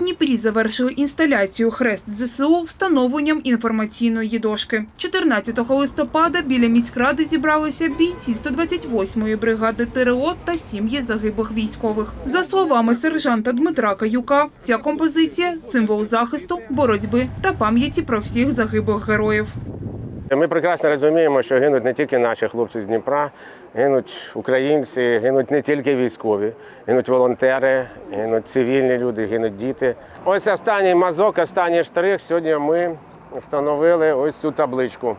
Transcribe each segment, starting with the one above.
Дніпрі завершили інсталяцію хрест ЗСУ встановленням інформаційної дошки. 14 листопада біля міськради зібралися бійці 128-ї бригади ТРО та сім'ї загиблих військових. За словами сержанта Дмитра Каюка, ця композиція символ захисту, боротьби та пам'яті про всіх загиблих героїв. Ми прекрасно розуміємо, що гинуть не тільки наші хлопці з Дніпра, гинуть українці, гинуть не тільки військові, гинуть волонтери, гинуть цивільні люди, гинуть діти. Ось останній мазок, останній штрих. Сьогодні ми встановили ось цю табличку.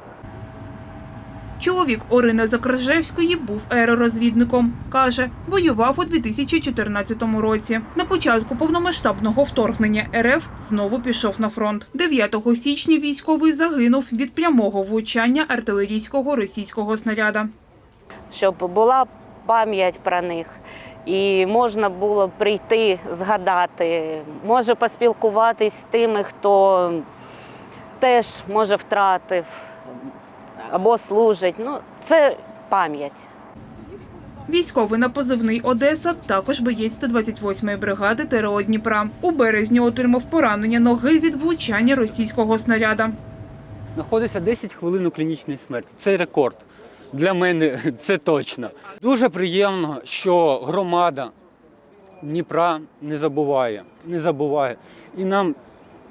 Чоловік Орини Закрижевської був аеророзвідником. Каже, воював у 2014 році. На початку повномасштабного вторгнення РФ знову пішов на фронт. 9 січня військовий загинув від прямого влучання артилерійського російського снаряда. щоб була пам'ять про них. І можна було прийти, згадати, може поспілкуватись з тими, хто теж може втратив або служить. Ну, це пам'ять. Військовий на позивний Одеса також боєць 128-ї бригади ТРО Дніпра. У березні отримав поранення ноги від влучання російського снаряда. знаходиться 10 хвилин у клінічній смерті. Це рекорд. Для мене це точно. Дуже приємно, що громада Дніпра не забуває. Не забуває. І нам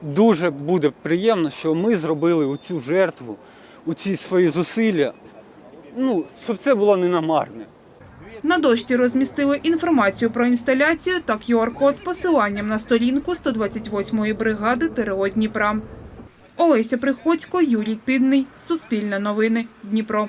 дуже буде приємно, що ми зробили цю жертву, ці свої зусилля, ну, щоб це було не намарне. На дошці розмістили інформацію про інсталяцію та QR-код з посиланням на сторінку 128-ї бригади ТРО Дніпра. Олеся Приходько, Юрій Тидний, Суспільне новини, Дніпро.